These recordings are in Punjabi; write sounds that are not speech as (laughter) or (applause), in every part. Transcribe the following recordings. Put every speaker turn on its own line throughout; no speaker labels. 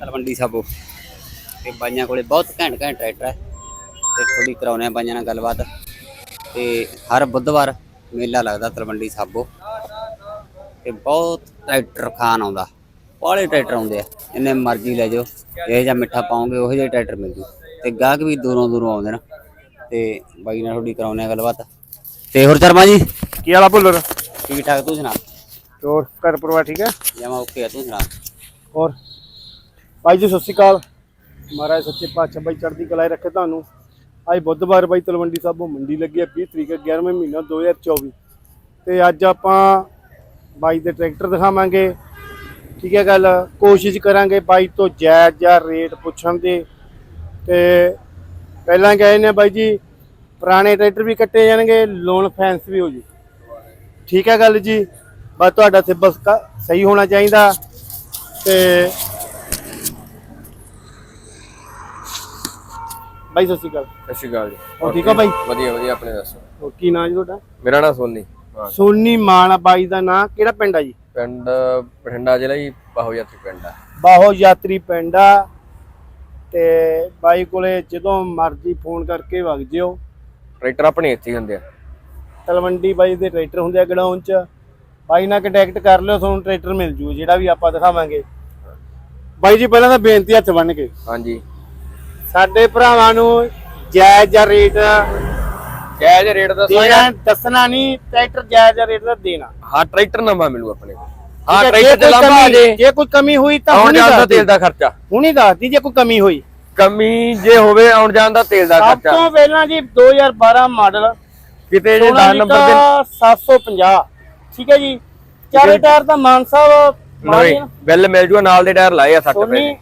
ਤਲਵੰਡੀ ਸਾਬੋ ਤੇ ਬਾਈਆਂ ਕੋਲੇ ਬਹੁਤ ਘੈਂਟ ਘੈਂਟ ਟਰੈਕਟਰ ਹੈ। ਤੇ ਥੋੜੀ ਕਰਾਉਨੇ ਆ ਬਾਈਆਂ ਨਾਲ ਗੱਲਬਾਤ। ਤੇ ਹਰ ਬੁੱਧਵਾਰ ਮੇਲਾ ਲੱਗਦਾ ਤਲਵੰਡੀ ਸਾਬੋ ਤੇ ਬਹੁਤ ਟਰੈਕਟਰ ਖਾਨ ਆਉਂਦਾ। ਬਾਹਲੇ ਟਰੈਕਟਰ ਆਉਂਦੇ ਆ। ਇੰਨੇ ਮਰਜ਼ੀ ਲੈ ਜਾਓ। ਇਹ ਜਾਂ ਮਿੱਠਾ ਪਾਓਗੇ ਉਹੋ ਜਿਹੇ ਟਰੈਕਟਰ ਮਿਲ ਜੂ। ਤੇ ਗਾਹਕ ਵੀ ਦੂਰੋਂ ਦੂਰੋਂ ਆਉਂਦੇ ਨੇ। ਤੇ ਬਾਈ ਨਾਲ ਥੋੜੀ ਕਰਾਉਨੇ ਆ ਗੱਲਬਾਤ। ਤੇ ਹੋਰ ਸ਼ਰਮਾ ਜੀ
ਕੀ ਹਾਲ ਆ ਭੁੱਲਰ?
ਠੀਕ ਠਾਕ ਤੂੰ ਸੁਣਾ?
ਹੋਰ ਘਰ ਪਰਿਵਾਰ ਠੀਕ ਹੈ?
ਜਮਾ ਓਕੇ ਆ ਤੂੰ ਸੁਣਾ।
ਹੋਰ? ਭਾਈ ਜੀ ਸਤਿ ਸ਼੍ਰੀ ਅਕਾਲ। ਮਹਾਰਾਜ ਸੱਚੇ ਪਾਤਸ਼ਾਹ ਬਾਈ ਚੜ੍ਹਦੀ ਕਲਾਏ ਰੱਖੇ ਤੁਹਾਨੂੰ। ਅੱਜ ਬੁੱਧਵਾਰ ਬਾਈ ਤਲਵੰਡੀ ਸਾਹਿਬੋਂ ਮੰਡੀ ਲੱਗੀ ਹੈ 20 ਤਰੀਕ 11ਵੇਂ ਮਹੀਨਾ 2024 ਤੇ ਅੱਜ ਆਪਾਂ ਬਾਈ ਦੇ ਟਰੈਕਟਰ ਦਿਖਾਵਾਂਗੇ। ਠੀਕ ਹੈ ਗੱਲ? ਕੋਸ਼ਿਸ਼ ਕਰਾਂਗੇ ਬਾਈ ਤੋਂ ਜਾਇਜ਼ ਜਾਂ ਰੇਟ ਪੁੱਛਣ ਦੇ। ਤੇ ਪਹਿਲਾਂ ਗਏ ਨੇ ਬਾਈ ਜੀ ਪੁਰਾਣੇ ਟਰੈਕਟਰ ਵੀ ਕੱਟੇ ਜਾਣਗੇ ਲੋਨ ਫੈਂਸ ਵੀ ਹੋ ਜੂ। ਠੀਕ ਹੈ ਗੱਲ ਜੀ? ਬਸ ਤੁਹਾਡਾ ਸਿਬਸ ਸਹੀ ਹੋਣਾ ਚਾਹੀਦਾ ਤੇ ਬਾਈ ਸਤਿ ਸ਼੍ਰੀ ਅਕਾਲ।
ਸਤਿ ਸ਼੍ਰੀ ਅਕਾਲ ਜੀ।
ਹੋਰ ਠੀਕ ਹੋ ਬਾਈ?
ਵਧੀਆ ਵਧੀਆ ਆਪਣੇ ਦੱਸੋ?
ਹੋਰ ਕੀ ਨਾਂ ਜੀ ਤੁਹਾਡਾ?
ਮੇਰਾ ਨਾਮ ਸੋਨੀ। ਹਾਂ।
ਸੋਨੀ ਮਾਨ ਬਾਈ ਦਾ ਨਾਂ। ਕਿਹੜਾ ਪਿੰਡ ਆ ਜੀ?
ਪਿੰਡ ਬਠਿੰਡਾ ਜ਼ਿਲ੍ਹਾ ਹੀ ਬਾਹੋ ਯਾਤਰੀ ਪਿੰਡ ਆ।
ਬਾਹੋ ਯਾਤਰੀ ਪਿੰਡ ਆ ਤੇ ਬਾਈ ਕੋਲੇ ਜਦੋਂ ਮਰਜ਼ੀ ਫੋਨ ਕਰਕੇ ਵਗ ਜਿਓ।
ਟਰੈਕਟਰ ਆਪਣੇ ਇੱਥੇ ਹੁੰਦੇ ਆ।
ਤਲਵੰਡੀ ਬਾਈ ਦੇ ਟਰੈਕਟਰ ਹੁੰਦੇ ਆ ਗਡਾਊਨ ਚ। ਬਾਈ ਨਾਲ ਕੰਟੈਕਟ ਕਰ ਲਿਓ ਤੁਹਾਨੂੰ ਟਰੈਕਟਰ ਮਿਲ ਜੂ ਜਿਹੜਾ ਵੀ ਆਪਾਂ ਦਿਖਾਵਾਂਗੇ। ਬਾਈ ਜੀ ਪਹਿਲਾਂ ਤਾਂ ਬੇਨਤੀ ਹੱਥ ਬੰਨ ਕੇ।
ਹਾਂਜੀ।
ਸਾਡੇ ਭਰਾਵਾਂ ਨੂੰ ਜਾਇਜ਼ ਜਾਂ ਰੇਟ
ਜਾਇਜ਼ ਰੇਟ ਦਾ
ਦੇਣਾ ਦੱਸਣਾ ਨਹੀਂ ਟਰੈਕਟਰ ਜਾਇਜ਼ ਜਾਂ ਰੇਟ ਦਾ ਦੇਣਾ।
ਹਾਂ ਟਰੈਕਟਰ ਨਵਾਂ ਮਿਲੂ ਆਪਣੇ ਕੋਲ। ਹਾਂ ਟਰੈਕਟਰ ਚਲਾਵਾ
ਕਮੀ-
ਜੇ
ਜੇ ਕੋਈ ਕਮੀ ਹੋਈ ਤਾਂ ਹੁਣੀ ਦੱਸ
ਤੇਲ
ਦੀ
ਖਰਚਾ।
ਹੁਣੀ ਦੱਸਦੀ ਜੇ ਕੋਈ ਕਮੀ ਹੋਈ।
ਕਮੀ ਜੇ ਹੋਵੇ ਆਉਣ ਜਾਣ ਦਾ ਤੇਲ ਦਾ
ਸਭ
ਖਰਚਾ।
ਤੋਂ ਪਹਿਲਾਂ ਜੀ 2012 ਮਾਡਲ
ਕਿਤੇ ਜੇ 10 ਨੰਬਰ ਦੇ
750 ਠੀਕ ਹੈ ਜੀ। ਚਾਰੇ ਟਾਇਰ ਦਾ ਮਾਨ ਸਾਹਿਬ
ਨਵੇਂ ਬਿੱਲ ਮਿਲ ਜੂਗਾ ਨਾਲ ਦੇ ਟਾਇਰ ਲਾਏ ਆ 60
ਸੋਨੀ
ਰੁਪਏ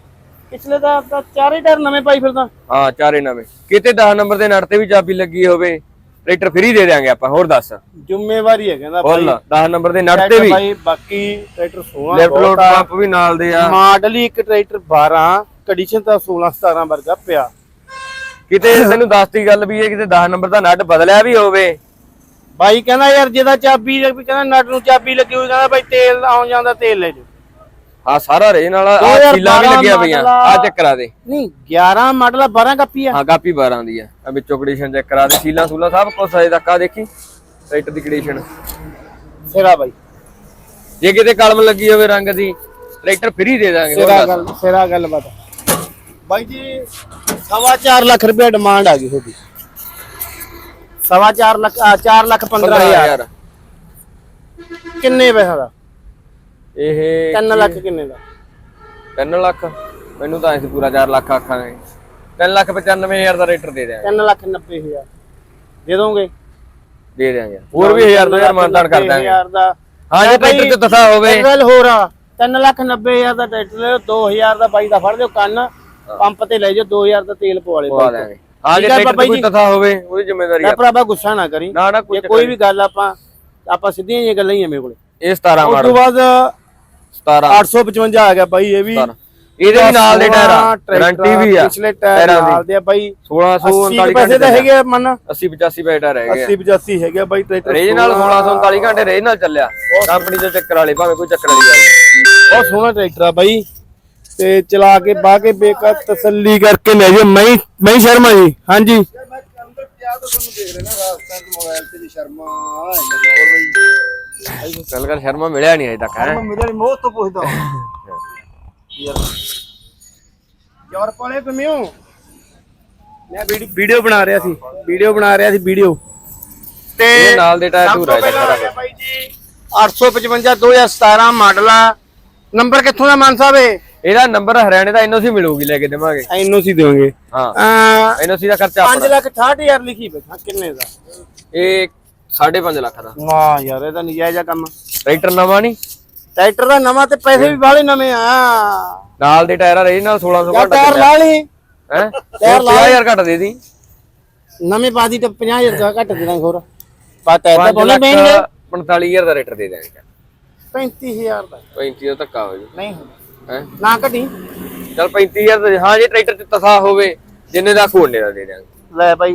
ਪਿਛਲੇ ਦਾ ਤਾਂ ਚਾਰੇ ਟਾਇਰ ਨਵੇਂ ਪਾਈ ਫਿਰਦਾ।
ਹਾਂ ਚਾਰੇ ਨਵੇਂ। ਕਿਤੇ 10 ਨੰਬਰ ਦੇ ਨਟ ਤੇ ਵੀ ਚਾਬੀ ਲੱਗੀ ਹੋਵੇ ਟਰੈਕਟਰ ਫ੍ਰੀ ਦੇ ਦੇਾਂਗੇ ਆਪਾਂ ਹੋਰ ਦੱਸ।
ਜ਼ਿੰਮੇਵਾਰੀ ਹੈ ਕਹਿੰਦਾ
ਲਾ 10 ਨੰਬਰ ਦੇ ਨਟ ਤੇ ਵੀ।
ਭਾਈ ਬਾਕੀ ਟਰੈਕਟਰ ਸੋਹਣਾ
ਲੈਫਟ ਲੋਡ। ਪੰਪ ਵੀ ਨਾਲ ਦੇ ਆ।
ਮਾਡਲ ਹੀ ਇੱਕ ਟਰੈਕਟਰ 12 ਕੰਡੀਸ਼ਨ ਤਾਂ 16 17 ਵਰਗਾ ਪਿਆ।
ਕਿਤੇ ਤੈਨੂੰ ਦੱਸਤੀ ਗੱਲ ਵੀ ਇਹ ਕਿਤੇ 10 ਨੰਬਰ ਦਾ ਨਟ ਬਦਲਿਆ ਵੀ ਹੋਵੇ।
ਬਾਈ ਕਹਿੰਦਾ ਯਾਰ ਜਿਹਦਾ ਚਾਬੀ ਵੀ ਕਹਿੰਦਾ ਨਟ ਨੂੰ ਚਾਬੀ ਲੱਗੀ ਹੋਈ ਕਹਿੰਦਾ ਬਾਈ ਤੇਲ ਆਉਣ ਜਾਂਦਾ ਤੇਲ ਲੈ ਜਾਓ।
ਹਾਂ ਸਾਰਾ ਰੇ ਨਾਲ ਆ
2012
ਸੀਲਾਂ ਵੀ ਲੱਗਿਆ ਪਈਆਂ।
ਆ।
ਚੈੱਕ ਕਰਾ ਦੇ।
ਨਹੀਂ 11 ਮਾਡਲ ਆ 12 ਕਾਪੀ ਆ।
ਹਾਂ ਕਾਪੀ 12 ਦੀ ਆ। ਆ ਵਿੱਚੋਂ ਕੰਡੀਸ਼ਨ ਚੈੱਕ ਕਰਾ ਦੇ ਸੀਲਾਂ ਸੂਲਾਂ ਸਭ ਕੁਝ ਅਜੇ ਤੱਕ ਆ ਦੇਖੀ? ਟਰੈਕਟਰ ਦੀ ਕੰਡੀਸ਼ਨ
ਸਿਰਾ ਬਾਈ।
ਜੇ ਕਿਤੇ ਕਲਮ ਲੱਗੀ ਹੋਵੇ ਰੰਗ ਦੀ ਟਰੈਕਟਰ ਫ੍ਰੀ ਦੇ ਦਾਂਗੇ
ਸਿਰਾ। ਗੱਲ ਸਿਰਾ ਗੱਲ ਬਤਾ। ਬਾਈ ਜੀ ਸਵਾ 4 ਲੱਖ ਰੁਪਏ ਡਿਮਾਂਡ ਆ ਗਈ ਤੁਹਾਡੀ। ਸਵਾ 4 ਲੱਖ 4 ਲੱਖ 15 ਹਜ਼ਾਰ।
ਹਜ਼ਾਰ।
ਕਿੰਨੇ ਪੈਸਾ ਦਾ?
ਇਹ
3 ਲੱਖ ਕਿੰਨੇ ਦਾ?
3 ਲੱਖ? ਮੈਨੂੰ ਤਾਂ ਐਸੀ ਪੂਰਾ 4 ਲੱਖ ਆਖਾਂਗੇ 3 ਲੱਖ 95 ਹਜ਼ਾਰ ਦਾ ਟਰੈਕਟਰ ਦੇ ਦਿਆਂਗੇ।
3 ਲੱਖ 90 ਹਜ਼ਾਰ। ਦੇ ਦੋਗੇ?
ਦੇ ਦਿਆਂਗੇ। ਹੋਰ ਵੀ 1000 2000 ਮਾਨਤਾਨ ਕਰ ਦਾਂਗੇ
ਹਜ਼ਾਰ ਦਾ।
ਹਾਂ ਜੇ ਟਰੈਕਟਰ ਚ ਦਸਾ ਹੋਵੇ।
ਗੱਲ ਹੋਰ ਆ। 3 ਲੱਖ 90 ਹਜ਼ਾਰ ਦਾ ਟਰੈਕਟਰ ਲੈ ਲਓ 2000 ਦਾ ਬਾਈ ਦਾ ਫੜ ਲਿਓ ਕੰਨ ਪੰਪ ਤੇ ਲੈ ਜਾਓ 2000 ਦਾ ਤੇਲ ਪਵਾ ਲਿਓ
ਜੇ
ਆ ਬਾਬਾ
ਚ ਕੋਈ
ਜੀ।
ਦਸਾ ਹੋਵੇ ਉਹਦੀ ਜ਼ਿੰਮੇਵਾਰੀ ਆ।
ਭਰਾਵਾ ਗੁੱਸਾ ਨਾ ਕਰੀ।
ਨਾ ਨਾ ਕੋਈ
ਜੇ ਕੋਈ ਵੀ ਗੱਲ ਆਪਾਂ ਆਪਾਂ ਸਿੱਧੀਆਂ ਜਿਹੀਆਂ ਗੱਲਾਂ ਹੀ ਆ ਮੇਰੇ ਕੋਲੇ।
ਇਹ 17
ਉਸ ਤੋਂ
ਮਾਡਲ।
ਬਾਅਦ
17
855 ਆ ਗਿਆ ਬਾਈ ਇਹ ਵੀ।
ਇਹਦੇ ਵੀ ਨਾਲ ਦੇ ਟਾਇਰ ਆ ਗਾਰੰਟੀ ਵੀ ਆ।
ਪਿਛਲੇ ਟਾਇਰ ਨਾਲ
ਦੀ।
ਦੇ ਆ ਬਾਈ।
1639
80 ਪੈਸੇ ਤਾਂ ਹੈਗੇ ਮਨ।
80 85 ਪੈਸੇ ਟਾਇਰ ਹੈਗੇ
80 85 ਹੈਗੇ ਬਾਈ ਟਰੈਕਟਰ
ਰੇਜ ਨਾਲ 1639 ਘੰਟੇ ਰੇਜ ਨਾਲ ਚੱਲਿਆ। ਕੰਪਨੀ ਦੇ ਚੱਕਰ ਵਾਲੇ ਭਾਵੇਂ ਕੋਈ ਚੱਕਰ ਵਾਲੀ ਗੱਲ
ਬਹੁਤ ਸੋਹਣਾ ਟਰੈਕਟਰ ਆ ਬਾਈ। ਤੇ ਚਲਾ ਕੇ ਬਾਹ ਕੇ ਬੇਕਾ ਤਸੱਲੀ ਕਰਕੇ ਲੈ ਜਾਓ। ਮੈਂ ਮੈਂ ਸ਼ਰਮਾ ਜੀ। ਹਾਂਜੀ।
ਕੱਲ ਕੱਲ ਸ਼ਰਮਾ ਮਿਲਿਆ ਨਹੀਂ ਅਜੇ ਤੱਕ ਹੈ।
ਮੇਰੇ ਮੋਹ ਤੋਂ ਪੁੱਛਦਾ ਯਾਰ ਪਾਲੇ ਕਿਵੇਂ ਹੋ? ਮੈਂ ਵੀਡੀਓ ਬਣਾ ਰਿਹਾ ਸੀ। ਵੀਡੀਓ ਬਣਾ ਰਿਹਾ ਸੀ ਵੀਡੀਓ। ਤੇ
ਨਾਲ ਦੇ ਟਾਇਰ ਸਾਰਾ
ਆ ਬਾਈ ਜੀ 855 2017 ਮਾਡਲ ਆ। ਨੰਬਰ ਕਿੱਥੋਂ ਦਾ ਮਾਨ ਸਾਹਿਬ ਇਹ?
ਇਹਦਾ ਨੰਬਰ ਹਰਿਆਣੇ ਦਾ ਐਨਓਸੀ ਮਿਲੂਗੀ ਲੈ ਕੇ ਦੇਵਾਂਗੇ।
ਐਨਓਸੀ ਦੇਵਾਂਗੇ।
ਹਾਂ ਐਨਓਸੀ ਦਾ ਖਰਚਾ
5
ਆਪਣਾ
ਲੱਖ 68000 ਲਿਖੀ ਬੈਠਾ ਕਿੰਨੇ ਦਾ?
ਇਹ 5.5 ਲੱਖ ਦਾ।
ਵਾਹ ਯਾਰ ਇਹ ਤਾਂ ਨਜਾਇਜ਼ ਕੰਮ।
ਟਰੈਕਟਰ ਨਵਾਂ ਨਹੀਂ?
ਟਰੈਕਟਰ ਦਾ ਨਵਾਂ ਤੇ ਪੈਸੇ ਵੀ ਬਾਹਲੇ ਨਵੇਂ ਆ।
ਨਾਲ ਦੇ ਟਾਇਰ ਰੇਜ ਨਾਲ 1600
ਯਾ
ਘੰਟਾ
ਟਾਇਰ ਲਾ ਲਈ।
ਹੈ?
ਟਾਇਰ ਲਾ
50000 ਘੱਟ ਦੇ ਦੀ।
ਨਵੇਂ ਬਾਦੀ ਤੇ 50000 ਦਾ ਘੱਟ ਦੇਣਾ ਹੋਰ। ਪਤਾ ਹੈ ਤਾਂ
5
ਬੋਲੇ ਪੈਣਗੇ।
45000 ਦਾ ਰੇਟਰ ਦੇ ਦੇਣਗੇ
35000 ਦਾ।
35 ਦਾ ਧੱਕਾ ਹੋ ਜੂ।
ਨਹੀਂ।
ਹੈ?
ਨਾ ਘਟੀ।
ਚਲ 35000 ਦਾ ਹਾਂ ਜੇ ਟਰੈਕਟਰ ਚ ਤਸਾ ਹੋਵੇ ਜਿੰਨੇ ਦਾ ਕੋਨੇ ਦਾ ਦੇ ਦਿਆਂਗੇ।
ਲੈ ਬਾਈ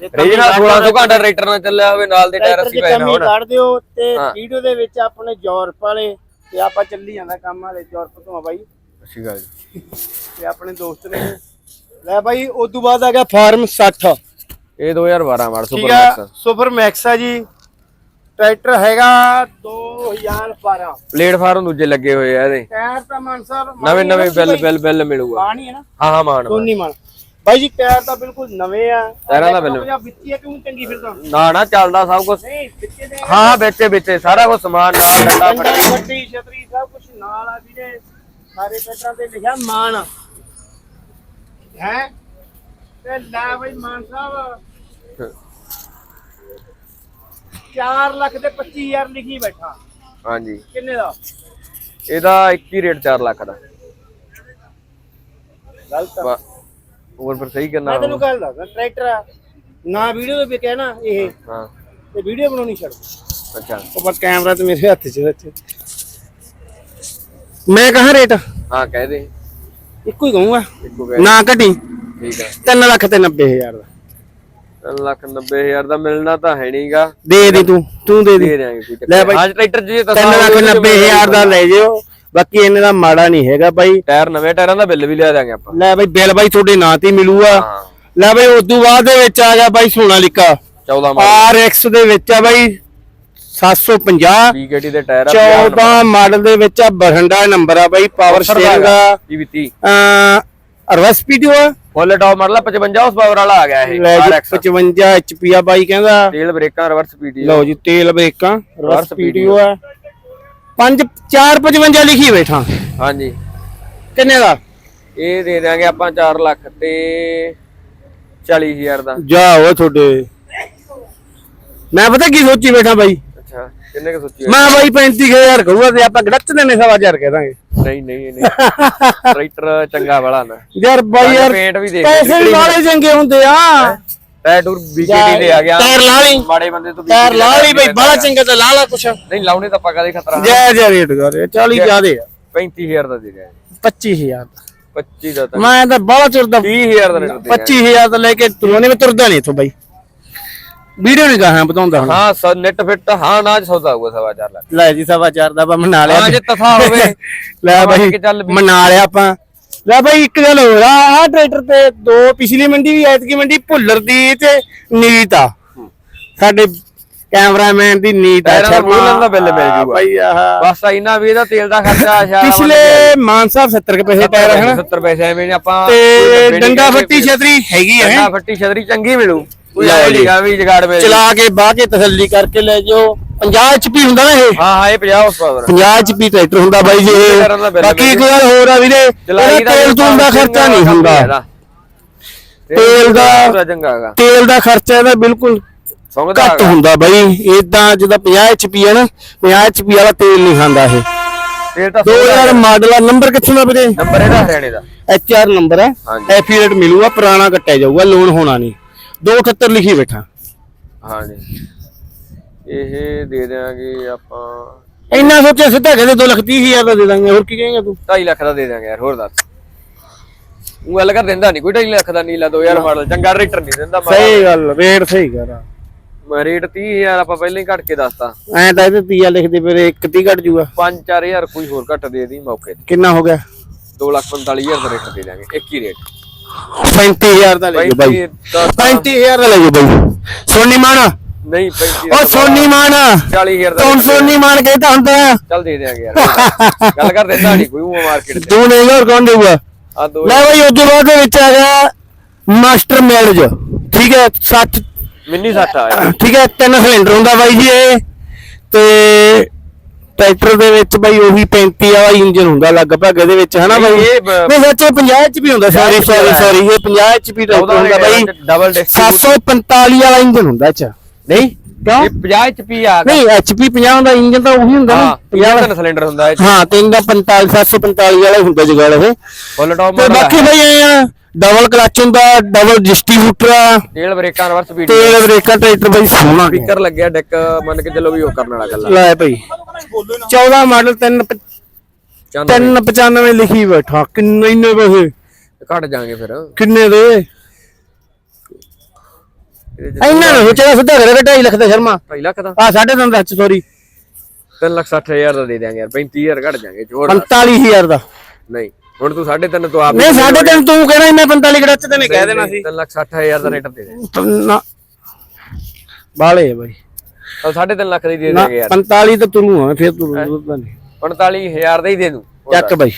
ਜੇ
ਰੇਜ ਨਾਲ 1600 ਘੰਟਾ ਟਰੈਕਟਰ ਨਾਲ ਚੱਲਿਆ ਹੋਵੇ ਨਾਲ ਦੇ ਟਾਇਰ
ਟਰੈਕਟਰ
80
ਚ
ਪਏ
ਕਮੀ
ਨਾ ਹੋਣ
ਕੱਢ ਦਿਓ ਤੇ
ਹਾਂ।
ਵੀਡੀਓ ਦੇ ਵਿੱਚ ਆਪਣੇ ਯੂਰਪ ਵਾਲੇ ਤੇ ਆਪਾਂ ਚੱਲੀ ਜਾਂਦਾ ਕੰਮ ਵਾਲੇ ਯੂਰਪ ਤੋਂ ਆ ਬਾਈ।
ਅੱਛੀ ਗੱਲ ਜੀ।
ਤੇ ਆਪਣੇ ਦੋਸਤ ਨੇ। ਲੈ ਬਾਈ ਉਸ ਤੋਂ ਬਾਅਦ ਆ ਗਿਆ ਫਾਰਮ 60
ਇਹ 2012 ਮਾਡਲ
ਠੀਕ
ਸੁਪਰ
ਆ।
ਮੈਕਸ
ਸੁਪਰ ਮੈਕਸ ਆ ਜੀ। ਟਰੈਕਟਰ ਹੈਗਾ 2012
ਪਲੇਟਫਾਰਮ ਦੂਜੇ ਲੱਗੇ ਹੋਏ ਆ ਇਹਦੇ।
ਟਾਇਰ ਤਾਂ ਮਾਨ ਸਾਹਿਬ
ਨਵੇਂ ਨਵੇਂ ਬਿੱਲ ਬਿੱਲ ਬਿੱਲ ਮਿਲੂਗਾ।
ਪਾਣੀ ਹੈ ਨਾ?
ਹਾਂ ਹਾਂ ਮਾਨ
ਸੋਨੀ ਮਾਨ। ਬਾਈ ਜੀ ਟਾਇਰ ਤਾਂ ਬਿਲਕੁਲ ਨਵੇਂ ਆ।
ਟਾਇਰਾਂ ਦਾ ਬਿੱਲ।
ਵਿੱਚੀ ਆ ਕਿਉਂ ਚੰਗੀ ਫਿਰ ਤਾਂ?
ਨਾ ਨਾ ਚੱਲਦਾ ਸਭ ਕੁਝ
ਨਹੀਂ ਵਿੱਚੇ ਦੇ
ਹਾਂ ਵਿੱਚੇ ਵਿੱਚੇ ਸਾਰਾ ਕੁਝ ਸਮਾਨ ਨਾਲ ਡੰਡਾ
ਡੰਡਾ
ਫੱਟੀ
ਫੱਟੀ ਛਤਰੀ ਸਭ ਕੁਝ ਨਾਲ ਆ ਵੀਰੇ। ਸਾਰੇ ਟਰੈਕਟਰਾਂ ਤੇ ਲਿਖਿਆ ਮਾਨ। ਹੈ? ਤੇ ਲੈ ਬਈ ਮਾਨ ਸਾਹਿਬ। 4 ਲੱਖ ਤੇ 25000 ਲਿਖੀ ਬੈਠਾ।
ਹਾਂਜੀ।
ਕਿੰਨੇ ਦਾ?
ਇਹਦਾ 21 ਰੇਟ 4 ਲੱਖ ਦਾ।
ਗਲਤ ਆ।
ਹੋਰ ਫਿਰ ਸਹੀ ਕਰਨਾ
ਮੈਂ ਤੈਨੂੰ ਗੱਲ ਦੱਸਦਾ ਟਰੈਕਟਰ ਆ। ਨਾ ਵੀਡੀਓ ਤੇ ਵਿਕਿਆ ਨਾ ਇਹ।
ਹਾਂ।
ਤੇ ਵੀਡੀਓ ਬਣਾਉਣੀ ਛੱਡ।
ਅੱਛਾ।
ਉਹ ਬਸ ਕੈਮਰਾ ਤੇ ਮੇਰੇ ਹੱਥ 'ਚ ਵਿੱਚ ਮੈਂ ਕਹਾਂ ਰੇਟ
ਹਾਂ ਕਹਿ ਦੇ।
ਇੱਕੋ ਹੀ ਕਹੂੰਗਾ।
ਇੱਕੋ ਕਹਿ
ਨਾ ਘਟੀ।
ਠੀਕ ਆ।
3 ਲੱਖ ਤੇ 90000 ਦਾ।
3 ਲੱਖ 90 ਹਜ਼ਾਰ ਦਾ ਮਿਲਣਾ ਤਾਂ ਹੈ ਨਹੀਂਗਾ
ਦੇ ਦੇ ਤੂੰ ਤੂੰ ਦੇ
ਦੇ।
ਦੇ
ਦਿਆਂਗੇ ਕੋਈ
ਲੈ ਬਾਈ।
ਹਾਂ ਟਰੈਕਟਰ ਜੀ ਤਾਂ
3 ਲੱਖ 90000 ਦਾ ਲੈ ਜਿਓ। ਬਾਕੀ ਇਹਨੇ ਦਾ ਮਾੜਾ ਨਹੀਂ ਹੈਗਾ ਬਾਈ।
ਟਾਇਰ ਨਵੇਂ ਟਾਇਰਾਂ ਦਾ ਬਿੱਲ ਵੀ ਲਿਆ ਦਿਆਂਗੇ ਆਪਾਂ।
ਲੈ ਬਾਈ ਬਿੱਲ ਬਾਈ ਤੁਹਾਡੇ ਨਾਂ ਤੇ ਹੀ ਮਿਲੂਗਾ।
ਹਾਂ।
ਲੈ ਬਾਈ ਉਸ ਤੋਂ ਬਾਅਦ ਦੇ ਵਿੱਚ ਆ ਗਿਆ ਬਾਈ ਸੋਨਾਲੀਕਾ
14 ਮਾਡਲ।
RX ਦੇ ਵਿੱਚ ਆ ਬਾਈ 750
BKT ਦੇ ਟਾਇਰ ਆ
14 ਮਾਡਲ ਦੇ ਵਿੱਚ ਆ ਬਰਹੰਡਾ ਨੰਬਰ ਆ ਬਾਈ ਪਾਵਰ ਸਟੀਅਰਿੰਗ ਆ
PVT
ਅ ਰਵਸ ਪੀਡੀਓ ਆ।
ਫੁੱਲ ਟੌਪ ਮਾਡਲ ਆ, 55 ਉਸ ਪਾਵਰ ਵਾਲਾ ਆ ਗਿਆ ਇਹ
ਲੈ ਜੀ
RX
55 HP ਆ ਬਾਈ ਕਹਿੰਦਾ।
ਤੇਲ ਬ੍ਰੇਕਾਂ ਰਿਵਰਸ PVT
ਲਓ ਜੀ ਤੇਲ ਬ੍ਰੇਕਾਂ
Reverse
ਪੀਡੀਓ ਆ। 5 455 ਲਿਖੀ ਬੈਠਾ।
ਹਾਂਜੀ।
ਕਿੰਨੇ ਦਾ?
ਇਹ ਦੇ ਦਿਆਂਗੇ ਆਪਾਂ 4 ਲੱਖ ਤੇ 40000 ਦਾ।
ਜਾ ਓਏ ਤੁਹਾਡੇ। ਮੈਂ ਪਤਾ ਕੀ ਸੋਚੀ ਬੈਠਾ ਬਾਈ?
ਕਿੰਨੇ ਕੁ ਸੋਚੀ
ਮੈਂ ਬਾਈ 35000 ਕਹੂਗਾ ਤੇ ਆਪਾਂ ਗੜਚ ਦੇ ਨੇ ਸਵਾ ਕਹਿ ਦਾਂਗੇ।
ਨਹੀਂ ਨਹੀਂ ਨਹੀਂ। ਟਰੈਕਟਰ ਚੰਗਾ ਵਾਲਾ ਨਾ।
ਯਾਰ ਬਾਈ ਯਾਰ
ਪੇਂਟ ਵੀ ਦੇਖ
ਪੈਸੇ ਵੀ ਵਾਲੇ ਚੰਗੇ ਹੁੰਦੇ ਆ।
ਟਾਇਰ ਟੂਰ BKT ਦੇ ਆ ਗਿਆ।
ਟਾਇਰ ਲਾ ਲਈ।
ਮਾੜੇ ਬੰਦੇ ਤੋਂ
ਟਾਇਰ ਲਾ ਲਈ ਬਾਈ ਬੜਾ ਚੰਗਾ ਤੇ ਲਾ ਲਾ ਕੁਛ।
ਨਹੀਂ ਲਾਉਣੇ ਤਾਂ ਆਪਾਂ ਕਦੇ ਖਤਰਾ?
ਜੈ ਜੈ ਰੇਟ ਕਰ 40 ਜਿਆਦੇ ਆ।
35000 ਦਾ ਦੇ ਦਿਆਂਗੇ
25000
25 ਦਾ। ਤਾਂ
ਮੈਂ ਤਾਂ ਬੜਾ ਚਿਰ ਦਾ
30000 ਦਾ ਰੇਟ ਦੇ ਦਿਆਂਗੇ
25000 ਤੋਂ ਲੈ ਕੇ ਤੁਰਨੇ ਮੈਂ ਤੁਰਦਾ ਨਹੀਂ ਇਥੋਂ ਬਾਈ। ਵੀਡੀਓ ਨਹੀਂ ਕਹਾਂ ਬਤਾਉਂਦਾ ਹੁਣ।
ਹਾਂ ਸ ਨੈਟ ਫਿੱਟ ਹਾਂ ਨਾ ਸੌਦਾ ਹੋਊਗਾ ਸਵਾ ਚਾਰ ਲੱਖ।
ਲੈ ਜੀ ਸਵਾ ਚਾਰ ਦਾ ਆਪਾਂ ਮਨਾ ਲਿਆ।
ਹਾਂ ਜੇ ਤਫਾ ਹੋਵੇ। (laughs)
ਲੈ ਬਾਈ ਮਨਾ ਲਿਆ ਆਪਾਂ। ਲੈ ਬਾਈ ਇੱਕ ਗੱਲ ਹੋਰ ਆ ਆਹ ਟਰੈਕਟਰ ਤੇ ਦੋ ਪਿਛਲੀ ਮੰਡੀ ਵੀ ਐਤਕੀ ਮੰਡੀ ਭੁੱਲਰ ਦੀ ਤੇ ਨੀਤ ਆ। ਸਾਡੇ ਕੈਮਰਾਮੈਨ ਦੀ ਨੀਤ ਆ ਸ਼ਰਮਾ।
ਦਾ ਬਿੱਲ ਮਿਲ ਜੂਗਾ।
ਬਾਈ ਆਹ।
ਬਸ ਇੰਨਾ ਵੀ ਇਹਦਾ ਤੇਲ ਦਾ ਖਰਚਾ ਆਸ਼ਾ
ਪਿਛਲੇ ਮਾਨ ਸਾਹਿਬ 70 ਕੁ ਪੈਸੇ ਟਾਇਰ ਹੈ
70 ਪੈਸੇ ਐਵੇਂ ਨੀ ਆਪਾਂ
ਤੇ ਡੰਡਾ ਫੱਟੀ ਛਤਰੀ ਹੈਗੀ ਹੈ?
ਡੰਡਾ ਫੱਟੀ ਛਤਰੀ ਚੰਗੀ ਮਿਲੂ। ਐ
ਜੀ।
ਨਹੀਂਗਾ ਵੀ ਜਗਾੜ ਮਿਲ
ਚਲਾ ਕੇ ਬਾਹ ਕੇ ਤਸੱਲੀ ਕਰਕੇ ਲੈ ਜਾਓ। 50 HP ਹੁੰਦਾ ਨਾ ਇਹ?
ਹਾਂ ਹਾਂ ਇਹ 50 ਉਸ ਪਾਵਰ
50 HP ਟਰੈਕਟਰ ਹੁੰਦਾ ਬਾਈ ਜੀ ਇਹ।
ਟਾਇਰਾਂ ਦਾ ਬਿੱਲ
ਬਾਕੀ ਇੱਕ ਗੱਲ ਹੋਰ ਆ ਵੀਰੇ ਇਹਦਾ ਤੇਲ ਤੂੰ ਦਾ ਖਰਚਾ ਨਹੀਂ ਹੁੰਦਾ। ਤੇਲ ਦਾ- ਤੇਲ ਖਰਚਾ ਇਹਦਾ ਬਿਲਕੁਲ ਘੱਟ। ਹੁੰਦਾ ਬਾਈ। ਇਦਾਂ ਜਿਹਦਾ 50 HP ਹੈ ਨਾ 50 HP ਵਾਲਾ ਤੇਲ ਨਹੀਂ ਖਾਂਦਾ ਇਹ।
ਤੇਲ ਤਾਂ
2000 ਮਾਡਲ ਆ ਨੰਬਰ ਕਿੱਥੋਂ ਦਾ ਵੀਰੇ?
ਨੰਬਰ ਇਹਦਾ ਹਰਿਆਣੇ ਦਾ।
HR ਨੰਬਰ ਹੈ
ਹਾਂਜੀ।
ਐਫੀ ਰੇਟ ਮਿਲੂਗਾ ਪੁਰਾਣਾ ਕੱਟਿਆ ਜਾਊਗਾ ਲੋਨ ਹੋਣਾ ਨਹੀਂ। 278 ਲਿਖੀ ਬੈਠਾ।
ਹਾਂਜੀ। ਇਹ ਦੇ ਦਿਆਂਗੇ ਆਪਾਂ
ਇੰਨਾ ਸੋਚਿਆ ਸਿੱਧਾ ਕਹਿੰਦੇ 2 ਲੱਖ 30 ਹਜ਼ਾਰ ਦਾ ਦੇ ਦਾਂਗੇ ਹੋਰ ਕੀ ਕਹੇਂਗਾ ਤੂੰ?
2.5 ਲੱਖ ਦਾ ਦੇ ਦਿਆਂਗੇ ਯਾਰ ਹੋਰ ਦੱਸ। ਉਹ ਗੱਲ ਕਰ ਦਿੰਦਾ ਨਹੀਂ ਕੋਈ 2.5 ਲੱਖ ਦਾ ਨੀਲਾ 2000 ਮਾਡਲ ਚੰਗਾ ਰੇਟਰ ਨਹੀਂ ਦਿੰਦਾ
ਸਹੀ ਗੱਲ ਰੇਟ ਸਹੀ ਕਰ
ਮੈਂ ਰੇਟ 30000 ਆਪਾਂ ਪਹਿਲਾਂ ਹੀ ਘੱਟ ਕੇ ਦੱਸਤਾ।
ਐ ਤਾਂ ਇਹਦੇ ਤੀਆ ਲਿਖਦੇ ਫਿਰ ਇੱਕ ਤੀ ਘਟ ਜੂਗਾ।
5-4000 ਕੋਈ ਹੋਰ ਘੱਟ ਦੇ ਦੀ ਮੌਕੇ ਤੇ।
ਕਿੰਨਾ ਹੋ ਗਿਆ?
245000 ਦਾ ਰੇਟ ਦੇ ਦਾਂਗੇ ਇੱਕ ਹੀ ਰੇਟ
35000 ਦਾ ਲੈ ਜਾਓ ਬਾਈ। 35000 ਦਾ ਲੈ ਜਾਓ ਬਾਈ। ਸੋਨੀ ਮਾਨ।
ਨਹੀਂ 35
ਉਹ ਸੋਨੀ ਮਾਨ।
40000 ਦਾ
ਕੌਣ ਸੋਨੀ ਮਾਨ ਕਹਿੰਦਾ ਹੁੰਦਾ
ਚੱਲ ਦੇ ਦਿਆਂਗੇ ਯਾਰ। ਗੱਲ ਕਰ ਦਿੰਦਾ ਨਹੀਂ ਕੋਈ ਉਹ ਮਾਰਕੀਟ ਤੇ।
ਤੂੰ ਨਹੀਂ ਹੋਰ ਕੌਣ ਦੇਊਗਾ? ਲੈ ਬਾਈ ਉਦੋਂ ਬਾਅਦ ਦੇ ਵਿੱਚ ਆ ਗਿਆ ਮਾਸਟਰ ਮੈਰਿਜ ਠੀਕ ਹੈ 60
ਮਿੰਨੀ 60 ਆਇਆ
ਠੀਕ ਹੈ ਤਿੰਨ ਸਿਲੰਡਰ ਹੁੰਦਾ ਬਾਈ ਜੀ ਇਹ। ਤੇ ਟਰੈਕਟਰ ਦੇ ਵਿੱਚ ਬਾਈ ਉਹੀ 35 ਵਾਲਾ ਇੰਜਨ ਹੁੰਦਾ ਲਗਭਗ ਇਹਦੇ ਵਿੱਚ ਹਨਾ ਬਾਈ? ਨਹੀਂ ਸੱਚ 50 HP ਹੁੰਦਾ ਸੌਰੀ ਸੌਰੀ ਸੌਰੀ ਇਹ 50 HP ਟਰੈਕਟਰ ਹੁੰਦਾ ਬਾਈ।
ਡਬਲ ਡਿਸਕ
745 ਵਾਲਾ ਇੰਜਨ ਹੁੰਦਾ ਚ। ਨਹੀਂ ਕਿਉਂ?
ਇਹ 50 HP ਆ
ਨਹੀਂ HP 50 ਦਾ ਇੰਜਨ ਤਾਂ ਉਹੀ ਹੁੰਦਾ ਨਾ
ਹਾਂ
50
50 ਸਿਲੰਡਰ ਹੁੰਦਾ
ਹਾਂ ਤਿੰਨ ਦਾ 45 745 ਵਾਲਾ ਹੁੰਦਾ ਜਗਾੜ ਇਹ। ਤੇ ਬਾਕੀ ਬਈ ਇਹ ਆ ਡਬਲ ਕਲਚ ਹੁੰਦਾ ਡਬਲ ਡਿਸਟ੍ਰੀਬਿਊਟਰ ਆ।
ਤੇਲ ਬ੍ਰੇਕਾਂ ਰਿਵਰਸ ਸਪੀਡ
ਤੇਲ ਬ੍ਰੇਕਾਂ ਟਰੈਕਟਰ ਬਈ ਸੋਹਣਾ।
ਸਪੀਕਰ ਲੱਗਿਆ ਡੈਕ ਮੰਨ ਕੇ ਚੱਲੋ ਵੀ ਉਹ ਕਰਨ ਵਾਲਾ ਗੱਲ।
ਲੈ ਭਾਈ। 14 ਮਾਡਲ 3
ਚੰਦ
395 ਲਿਖੀ ਬੈਠਾ। ਕਿੰਨੇ ਇੰਨੇ ਪੈਸੇ?
ਘਟ ਜਾਾਂਗੇ ਫਿਰ।
ਕਿੰਨੇ ਦੇ? ਇੰਨਾ ਨਾ ਸੋਚਿਆ ਸਿੱਧਾ ਕਰੇ 2.5 ਲੱਖ ਦਾ ਸ਼ਰਮਾ।
2.5 ਲੱਖ ਦਾ?
ਆ 3.5 ਲੱਖ ਸੌਰੀ
3 ਲੱਖ 60 ਹਜ਼ਾਰ ਦਾ ਦੇ ਦਿਆਂਗੇ ਯਾਰ 35000 ਘਟ ਜਾਾਂਗੇ ਹੋਰ
45000 ਦਾ।
ਨਹੀਂ। ਹੁਣ ਤੂੰ 3.5 ਤੋਂ ਆਪ
ਨਹੀਂ ਸਾਡੇ ਤਿੰਨ ਤੂੰ ਕਹਿਣਾ ਸੀ ਮੈਂ 45 ਗੜਚ ਤੇ ਨਹੀਂ ਕਹਿ ਦੇਣਾ ਸੀ?
3 ਲੱਖ 60 ਹਜ਼ਾਰ ਦਾ ਰੇਟ ਦੇ ਦੇ।
ਨਾ। ਬਾਲੇ ਆ ਬਾਈ।
ਤਾਂ 3.5 ਲੱਖ ਦੀ ਦੇ
ਨਾ
ਦੇਂਗੇ ਯਾਰ।
45 ਤਾਂ ਤੈਨੂੰ ਆ ਫਿਰ ਤੂੰ ਤਾਂ ਨਹੀਂ।
45000 ਦਾ ਹੀ ਦੇ ਦੂੰ।
ਚੱਕ ਬਾਈ।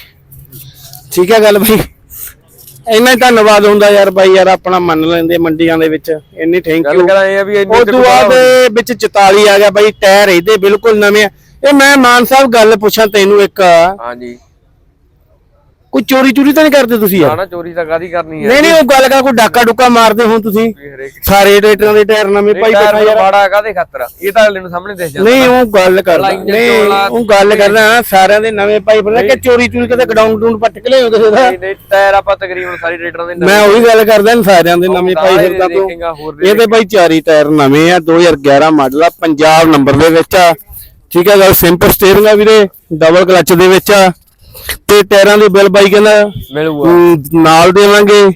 ਠੀਕ ਹੈ ਗੱਲ ਬਾਈ। ਇੰਨਾ ਹੀ ਧੰਨਵਾਦ ਹੁੰਦਾ ਯਾਰ ਬਾਈ ਯਾਰ ਆਪਣਾ ਮੰਨ ਲੈਂਦੇ ਮੰਡੀਆਂ ਦੇ ਵਿੱਚ। ਇੰਨੀ ਥੈਂਕ
ਗੱਲ
ਯੂ
ਕਰਾਂ ਇਹ ਆ ਵੀ ਇੰਨੇ
ਤੋਂ ਬਾਅਦ ਵਿੱਚ 44 ਆ ਗਿਆ ਬਾਈ ਟਾਇਰ ਇਹਦੇ ਬਿਲਕੁਲ ਨਵੇਂ। ਆ ਇਹ ਮੈਂ ਮਾਨ ਸਾਹਿਬ ਗੱਲ ਪੁੱਛਾਂ ਤੈਨੂੰ ਇੱਕ।
ਹਾਂਜੀ।
ਕੋਈ ਚੋਰੀ ਚੋਰੀ ਤਾਂ ਨਹੀਂ ਕਰਦੇ ਤੁਸੀਂ ਯਾਰ?
ਨਾ ਚੋਰੀ ਤਾਂ ਕਾਦੀ ਕਰਨੀ ਹੈ
ਨਹੀਂ ਨਹੀਂ ਉਹ ਗੱਲ ਕਰ ਕੋਈ ਡਾਕਾ ਡੁੱਕਾ ਮਾਰਦੇ ਹੋ ਤੁਸੀਂ।
ਵੀ ਹਰੇਕ
ਸਾਰੇ ਰੇਟਰਾਂ ਦੇ ਟਾਇਰ ਨਵੇਂ ਪਾਈ ਬੈਠਾ ਯਾਰ।
ਬਾੜਾ ਕਾਦੇ ਖਾਤਰ ਇਹ ਤਾਂ ਅਗਲੇ ਨੂੰ ਸਾਹਮਣੇ ਦਿਸ ਜਾਂਦਾ।
ਨਹੀਂ ਉਹ ਗੱਲ ਕਰਦਾ ਨਹੀਂ
ਚੋਲਾ-
ਉਹ ਗੱਲ ਕਰਦਾ ਸਾਰਿਆਂ ਦੇ ਨਵੇਂ ਪਾਈ ਬਣਾ ਕਿ ਚੋਰੀ ਚੋਰੀ ਕਦੇ ਗਡਾਊਨ ਡੂਨ ਪੱਟ ਕੇ ਲਿਆਓ ਕਿਸੇ ਦਾ?
ਨਹੀਂ ਨਹੀਂ ਟਾਇਰ ਆਪਾਂ ਤਕਰੀਬਨ ਸਾਰੀ ਰੇਟਰਾਂ ਦੇ
ਮੈਂ ਉਹੀ ਗੱਲ ਕਰਦਾ ਸਾਰਿਆਂ ਦੇ ਨਵੇਂ ਪਾਈ
ਸਾਰੇ
ਫਿਰਦਾ ਤੂੰ
ਦੇਖੇਗਾ ਹੋਰ ਵੀ
ਇਹਦੇ ਬਾਈ ਚਾਰੀ ਟਾਇਰ ਨਵੇਂ ਆ 2011 ਮਾਡਲ ਆ ਪੰਜਾਬ ਨੰਬਰ ਦੇ ਵਿੱਚ ਆ। ਠੀਕ ਹੈ ਗੱਲ ਸਿੰਪਲ ਸਟੀਅਰਿੰਗ ਆ ਵੀਰੇ ਡਬਲ ਕਲਚ ਦੇ ਵਿੱਚ ਆ। ਤੇ ਟਾਇਰਾਂ ਦੀ ਬਿੱਲ ਬਾਈ ਕਹਿੰਦਾ
ਮਿਲੂਗਾ।
ਹਮ, ਨਾਲ ਦੇਵਾਂਗੇ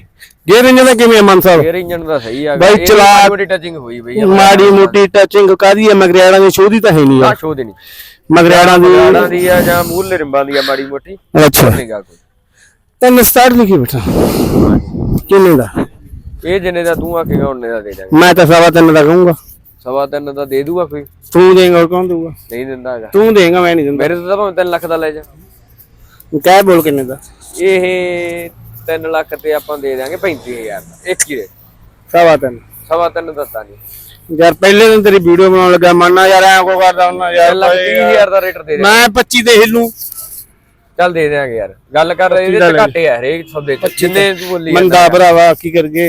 ਗੇਅਰ ਇੰਜਨ ਦਾ ਕਿਵੇਂ ਆ ਮਨ ਸਾਹਿਬ?
ਫੇਰ ਇੰਜਨ ਦਾ ਸਹੀ ਆ।
ਬਾਈ ਚਲਾ-
ਟੱਚਿੰਗ ਹੋਈ ਬਈ
ਮਾੜੀ ਮੋਟੀ ਟੱਚਿੰਗ ਕਾਦੀ ਆ? ਮਗਰਿਆੜਾਂ ਦੀ ਦੀ ਤਾਂ ਹੈ ਨਹੀਂ
ਆ।
ਆ
ਸ਼ੋ ਦੇਣੀ
ਮਗਰਿਆੜਾਂ
ਗਾੜਾਂ
ਦੀ
ਦੀ ਆ ਜਾਂ ਮੂਲ ਰਿੰਬਾਂ ਦੀ ਆ ਮਾੜੀ ਮੋਟੀ।
ਅੱਛਾ।
ਨਹੀਂ ਗਾ ਕੋਈ?
ਤੈਨੂੰ ਸਟਾਰਟ ਲਿਖੀ ਬੈਠਾ। ਕਿੰਨੇ ਦਾ?
ਇਹ ਜਿੰਨੇ ਦਾ ਤੂੰ ਆਖੇਗਾ ਉਹਨੇ ਦਾ ਦੇ ਦਾਂਗੇ
ਮੈਂ ਤਾਂ ਸਵਾ ਤਿੰਨ ਦਾ ਕਹੂੰਗਾ।
ਸਵਾ ਤਿੰਨ ਦਾ ਦੇ ਦੂਗਾ ਕੋਈ?
ਤੂੰ ਦੇਂਗਾ ਕੌਣ ਦੇਊਗਾ?
ਨਹੀਂ ਦਿੰਦਾ ਹੈਗਾ।
ਤੂੰ ਦੇਂਗਾ ਮੈਂ ਨਹੀਂ ਦਿੰਦਾ।
ਮੇਰੇ ਤੋਂ ਤਾਂ ਭਾਵੇਂ 3 ਲੱਖ ਦਾ ਲੈ ਜਾ।
ਕਹਿ ਬੋਲ ਕਿੰਨੇ ਦਾ?
ਇਹ 3 ਲੱਖ ਤੇ ਆਪਾਂ ਦੇ ਦਾਂਗੇ 35000 ਦਾ। ਇੱਕ ਹੀ ਰੇਟ
ਸਵਾ ਤਿੰਨ।
ਸਵਾ ਤਿੰਨ ਦੱਸਾਂ ਨਹੀਂ
ਯਾਰ ਪਹਿਲੇ ਦਿਨ ਤੇਰੀ ਵੀਡੀਓ ਬਣਾਉਣ ਲੱਗਾ ਮੰਨਾ ਯਾਰ ਐਂ ਕੋ ਕਰਦਾ ਹੁੰਦਾ ਯਾਰ
3 ਲੱਖ 30000 ਦਾ ਰੇਟ ਦੇ ਦੇ
ਮੈਂ 25 ਦੇ ਹਿੱਲੂ
ਚੱਲ ਦੇ ਦਿਆਂਗੇ ਯਾਰ। ਗੱਲ ਕਰ ਰਹੇ ਇਹਦੇ ਤੇ ਘਾਟੇ ਆ ਹਰੇਕ ਸੌਦੇ ਚ। ਜਿੰਨੇ ਤੂੰ ਬੋਲੀ
ਮੰਦਾ ਭਰਾਵਾ ਕੀ ਕਰਗੇ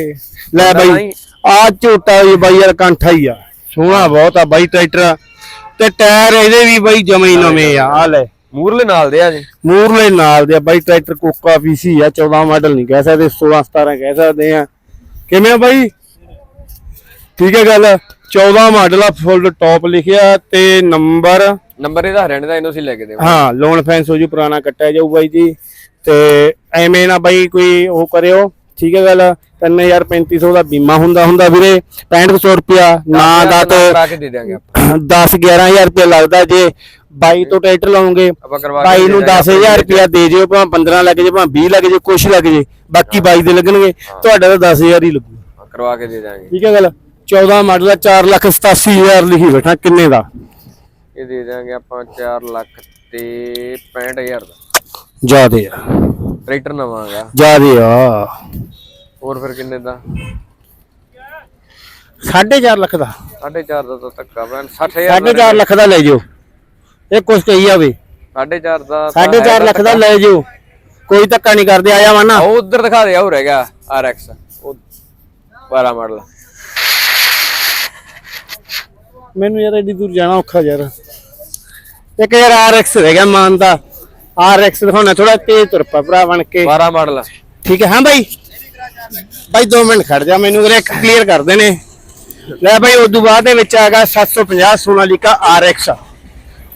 ਲੈ ਬਾਈ। ਆ ਝੋਟਾ ਇਹ ਬਾਈ ਯਾਰ ਕੰਠਾ ਹੀ ਆ। ਸੋਹਣਾ ਬਹੁਤ ਆ ਬਾਈ ਟਰੈਕਟਰ ਤੇ ਟਾਇਰ ਇਹਦੇ ਵੀ ਬਾਈ ਜਮੇ ਨਵੇਂ ਆ ਆ ਲੈ।
ਮੂਰਲੇ ਨਾਲ ਦੇ ਆ ਜੀ?
ਮੂਰਲੇ ਨਾਲ ਦੇ ਆ ਬਾਈ ਟਰੈਕਟਰ ਕੋਕਾ ਪੀਸੀ ਆ 14 ਮਾਡਲ ਨਹੀਂ ਕਹਿ ਸਕਦੇ 16 17 ਕਹਿ ਸਕਦੇ ਆ। ਕਿਵੇਂ ਆ ਬਾਈ? ਠੀਕ ਹੈ ਗੱਲ 14 ਮਾਡਲ ਆ ਫੁੱਲ ਟੌਪ ਲਿਖਿਆ ਤੇ ਨੰਬਰ?
ਨੰਬਰ ਇਹਦਾ ਹਰਿਆਣੇ ਦਾ ਇਹਨੂੰ ਅਸੀਂ ਲੈ ਕੇ ਦੇਵਾਂ
ਹਾਂ ਲੋਨ ਫੈਂਸ ਹੋ ਜੂ ਪੁਰਾਣਾ ਕੱਟਿਆ ਜਾਊ ਬਾਈ ਜੀ। ਤੇ ਐਵੇਂ ਨਾ ਬਾਈ ਕੋਈ ਉਹ ਕਰਿਓ ਠੀਕ ਹੈ ਗੱਲ। 3350 ਦਾ ਬੀਮਾ ਹੁੰਦਾ ਹੁੰਦਾ ਵੀਰੇ 6500 ਰੁਪਿਆ ਨਾ ਦਾ ਤੇ
ਕਰਾ ਕੇ ਦੇ ਦਿਆਂਗੇ ਆਪਾਂ।
10 11000 ਰੁਪਿਆ ਲੱਗਦਾ ਜੇ ਬਾਈ ਤੋਂ ਟਰੈਕਟਰ ਲਾਉਂਗੇ
ਆਪਾਂ ਕਰਵਾ ਕੇ
ਬਾਈ ਨੂੰ
ਦੇ ਦਿਆਂਗੇ
10000 ਰੁਪਿਆ ਦੇ ਜਿਓ ਭਾਵੇਂ 15 ਲੱਗ ਜੇ ਭਾਵੇਂ 20 ਲੱਗ ਜੇ ਕੁਛ ਲੱਗ ਜੇ ਬਾਕੀ ਬਾਈ ਦੇ ਲੱਗਣਗੇ ਤੁਹਾਡਾ ਤਾਂ 10000 ਹੀ ਲੱਗੂ।
ਕਰਵਾ ਕੇ ਦੇ ਦਿਆਂਗੇ।
ਠੀਕ ਹੈ ਗੱਲ 14 ਮਾਡਲ 4 ਲੱਖ 87000 ਲਿਖੀ ਬੈਠਾ ਕਿੰਨੇ ਦਾ?
ਇਹ ਦੇ ਦਿਆਂਗੇ ਆਪਾਂ 4 ਲੱਖ ਤੇ 65000 ਦਾ।
ਜਿਆਦੇ ਆ।
ਟਰੈਕਟਰ ਨਵਾਂ ਹੈਗਾ।
ਜਿਆਦੇ ਆ।
ਹੋਰ ਫਿਰ ਕਿੰਨੇ ਦਾ?
4.5 ਲੱਖ ਦਾ।
4.5 ਦਾ ਤਾਂ ਧੱਕਾ ਪੈਣ 60000
4.5 ਲੱਖ ਦਾ ਲੈ ਜਾਓ। ਇਹ ਕੁਛ ਕਹੀ ਜਾਵੇ।
4.5 ਦਾ
4.5 ਲੱਖ ਦਾ ਲੈ ਜਾਓ। ਕੋਈ ਧੱਕਾ ਨਹੀਂ ਕਰਦੇ ਆਇਆ ਵਾ ਨਾ।
ਉਹ ਉਧਰ ਦਿਖਾ ਦੇ ਆ ਰਹਿ ਗਿਆ RX ਉਹ 12 ਮਾਡਲ।
ਮੈਨੂੰ ਯਾਰ ਐਡੀ ਦੂਰ ਜਾਣਾ ਔਖਾ ਯਾਰ। ਇੱਕ ਯਾਰ RX ਰਹਿ ਗਿਆ ਮਾਨ ਦਾ। RX ਦਿਖਾਉਣਾ ਥੋੜਾ ਤੇਜ਼ ਤੁਰ ਪਾ ਭਰਾ ਬਣ ਕੇ।
12 ਮਾਡਲ।
ਠੀਕ ਹੈ ਹਾਂ ਬਾਈ? ਬਾਈ 2 ਮਿੰਟ ਖੜ ਜਾ ਮੈਨੂੰ ਵੀਰੇ ਇੱਕ ਕਲੀਅਰ ਕਰਦੇ ਨੇ ਲੈ ਬਾਈ ਉਦੋਂ ਬਾਅਦ ਦੇ ਵਿੱਚ ਆਗਾ 750 ਸੋਨਾਲੀਕਾ RX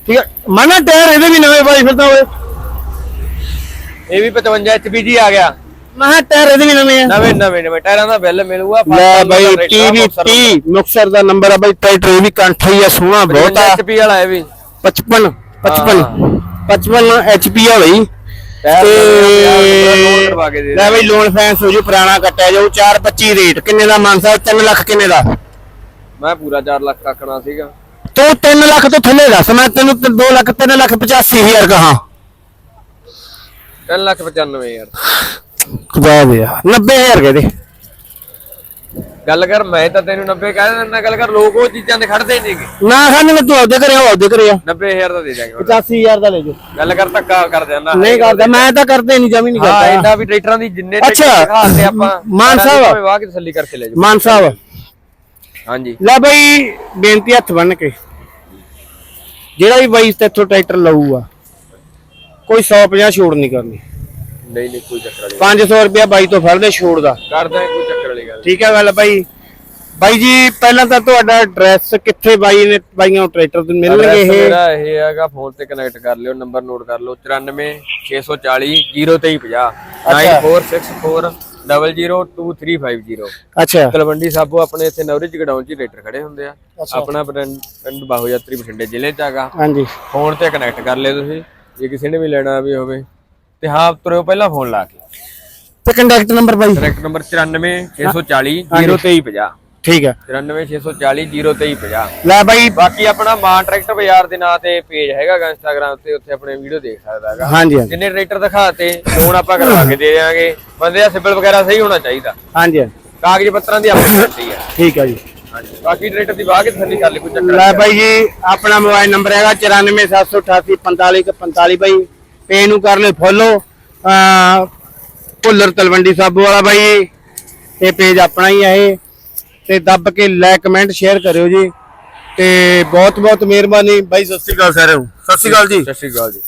ਠੀਕ ਹੈ ਮਨਾ ਟਾਇਰ ਇਹਦੇ ਵੀ ਨਵੇਂ ਬਾਈ ਫਿਰਦਾ ਹੋਏ
ਇਹ ਵੀ 55 HP ਜੀ ਆ ਗਿਆ।
ਮਹਾ ਟਾਇਰ ਇਹਦੇ ਵੀ ਨਵੇਂ ਆ।
ਨਵੇਂ ਨਵੇਂ ਨਵੇਂ। ਟਾਇਰਾਂ ਦਾ ਬਿੱਲ ਮਿਲੂਗਾ
ਲੈ ਬਾਈ TVT ਮੁਕਸਰ ਦਾ ਨੰਬਰ ਆ ਬਾਈ ਟਰੈਕਟਰ ਇਹ ਵੀ ਕੰਠਾ ਹੀ ਆ ਸੋਹਣਾ ਬਹੁਤ ਆ।
HP ਵਾਲਾ ਇਹ ਵੀ।
55 55 55 HP ਆ ਬਈ।
ਟਾਇਰ
ਤੇ
ਕਰਵਾ ਕੇ ਦੇ
ਲੈ ਬਈ ਲੋਨ ਫੈਂਸ ਹੋ ਜੂ ਪੁਰਾਣਾ ਕੱਟਿਆ ਜਾਊ 425 ਰੇਟ ਕਿੰਨੇ ਦਾ ਮਾਨ ਸਾਹਿਬ? 3 ਲੱਖ ਕਿੰਨੇ ਦਾ?
ਮੈਂ ਪੂਰਾ 4 ਲੱਖ ਆਖਣਾ ਸੀਗਾ।
ਤੂੰ 3 ਲੱਖ ਤੋਂ ਥੱਲੇ ਦੱਸ ਮੈਂ ਤੈਨੂੰ 2 ਲੱਖ 3 ਲੱਖ 85 ਹਜ਼ਾਰ ਕਹਾ।
3 ਲੱਖ 95 ਯਾਰ
ਖੁਦਾ ਦੇ 90 ਹਜ਼ਾਰ ਕਹਦੇ।
ਗੱਲ ਕਰ ਮੈਂ ਤਾਂ ਤੈਨੂੰ 90 ਕਹਿ ਦਿੰਦਾ ਗੱਲ ਕਰ ਲੋਕ ਉਹ ਚੀਜ਼ਾਂ ਤੇ ਖੜਦੇ ਨਹੀਂਗੇ
ਨਾ ਮੈਂ ਤੂੰ ਆਪਦੇ ਕਰਿਆ ਆਪਦੇ ਕਰਿਆ
90000 ਦਾ ਦੇ ਦਾਂਗੇ ਹੁਣ।
85 ਹਜ਼ਾਰ ਦਾ ਲੈ ਜਾ
ਗੱਲ ਕਰ ਧੱਕਾ ਕਰ ਦਿੰਦਾ
ਨਹੀਂ ਕਰਦਾ ਮੈਂ ਤਾਂ ਕਰਦੇ ਨਹੀਂ ਜਮੀ ਨਹੀਂ
ਹਾਂ
ਕਰਦਾ।
ਇੰਨਾ ਵੀ ਟਰੈਕਟਰਾਂ ਦੀ ਜਿੰਨੇ
ਅੱਛਾ,
ਆਪਾਂ
ਮਾਨ ਸਾਹਿਬ।
ਵਾਹ ਕੇ ਤਸੱਲੀ ਕਰਕੇ ਲੈ ਜਾਓ।
ਮਾਨ ਸਾਹਿਬ।
ਹਾਂਜੀ।
ਲੈ ਬਈ ਬੇਨਤੀ ਹੱਥ ਬੰਨ ਕੇ। ਜਿਹੜਾ ਵੀ ਬਾਈ ਤੇਥੋਂ ਟਰੈਕਟਰ ਲਊਗਾ ਕੋਈ 150 ਛੋੜ ਨਹੀਂ ਕਰਨੀ।
ਨਹੀਂ ਨਹੀਂ ਕੋਈ ਚੱਕਰ ਵਾਲੀ
500 ਰੁਪਇਆ ਬਾਈ ਤੋਂ ਫੜਦੇ ਛੋੜ ਦਾ।
ਕਰਦਾ ਕੋਈ
ਠੀਕ ਹੈ ਗੱਲ ਬਾਈ। ਬਾਈ ਜੀ ਪਹਿਲਾਂ ਤਾਂ ਤੁਹਾਡਾ ਐਡਰੈਸ ਕਿੱਥੇ ਬਾਈ ਨੇ ਬਾਈਆਂ ਟਰੈਕਟਰ ਤੇ ਮਿਲਣਗੇ ਇਹ?
ਮੇਰਾ ਇਹ ਹੈਗਾ ਫੋਨ ਤੇ ਕਨੈਕਟ ਕਰ ਲਿਓ ਨੰਬਰ ਨੋਟ ਕਰ ਲਓ 94 640 0350 9464 002350
ਅੱਛਾ।
ਤਲਵੰਡੀ ਸਾਬੋ ਆਪਣੇ ਇੱਥੇ ਨਵਰਿਜ ਗਡਾਊਨ 'ਚ ਹੀ ਟਰੈਕਟਰ ਖੜੇ ਹੁੰਦੇ ਆ। ਆਪਣਾ ਪਿੰਡ ਬਾਹੂ ਯਾਤਰੀ ਬਠਿੰਡੇ ਜ਼ਿਲ੍ਹੇ 'ਚ ਹੈਗਾ।
ਹਾਂਜੀ।
ਫੋਨ ਤੇ ਕਨੈਕਟ ਕਰ ਲਿਓ ਤੁਸੀਂ ਜੇ ਕਿਸੇ ਨੇ ਵੀ ਲੈਣਾ ਵੀ ਹੋਵੇ। ਤੇ ਹਾਂ ਤੁਰਿਓ ਪਹਿਲਾਂ ਫੋਨ ਲਾ ਕੇ।
ਤੇ ਕੰਟੈਕਟ ਨੰਬਰ ਬਾਈ?
ਡਾਇਰੈਕਟ ਨੰਬਰ 94640 0350
ਠੀਕ ਹੈ।
94640 0350
ਲੈ ਬਾਈ।
ਬਾਕੀ ਆਪਣਾ ਮਾਂ ਟਰੈਕਟਰ ਬਾਜ਼ਾਰ ਦੇ ਨਾਂ ਤੇ ਪੇਜ ਹੈਗਾਗਾ ਇੰਸਟਾਗ੍ਰam ਤੇ ਉੱਥੇ ਆਪਣੇ ਵੀਡੀਓ ਦੇਖ ਸਕਦਾ ਹੈਗਾ
ਹਾਂਜੀ ਹਾਂਜੀ
ਜਿੰਨੇ ਟਰੈਕਟਰ ਦਿਖਾਤੇ ਲੋਨ ਆਪਾਂ ਕਰਵਾ ਕੇ ਦੇ ਦੇਵਾਂਗੇ ਬੰਦੇ ਦਾ ਸਿਬਲ ਵਗੈਰਾ ਸਹੀ ਹੋਣਾ ਚਾਹੀਦਾ।
ਹਾਂਜੀ ਹਾਂਜੀ,
ਕਾਗਜ਼ ਪੱਤਰਾਂ ਦੀ ਆਪਣੀ ਗਾਰੰਟੀ ਹੈ।
ਠੀਕ ਹੈ ਜੀ।
ਹਾਂਜੀ ਬਾਕੀ ਟਰੈਕਟਰ ਦੀ ਵਾਹ ਕੇ ਥੱਲੇ ਲਈ ਕੋਈ ਚੱਕਰ
ਲੈ ਬਾਈ ਜੀ ਆਪਣਾ ਮੋਬਾਈਲ ਨੰਬਰ ਹੈਗਾ 9478845545 ਬਾਈ। ਪੇ ਨੂੰ ਕਰ ਲਿਓ ਫੋਲੋ। ਭੁੱਲਰ ਤਲਵੰਡੀ ਸਾਬੋ ਵਾਲਾ ਬਾਈ ਇਹ ਪੇਜ ਆਪਣਾ ਹੀ ਹੈ ਇਹ। ਤੇ ਦੱਬ ਕੇ ਲਾਈਕ ਕਮੈਂਟ ਸ਼ੇਅਰ ਕਰਿਓ ਜੀ। ਤੇ ਬਹੁਤ ਬਹੁਤ ਮਿਹਰਬਾਨੀ। ਬਾਈ, ਸਤਿ ਸ਼੍ਰੀ ਅਕਾਲ ਸਾਰਿਆਂ ਨੂੰ। ਸਤਿ ਸ਼੍ਰੀ ਅਕਾਲ ਜੀ।
ਸਤਿ ਸ਼੍ਰੀ ਅਕਾਲ ਜੀ।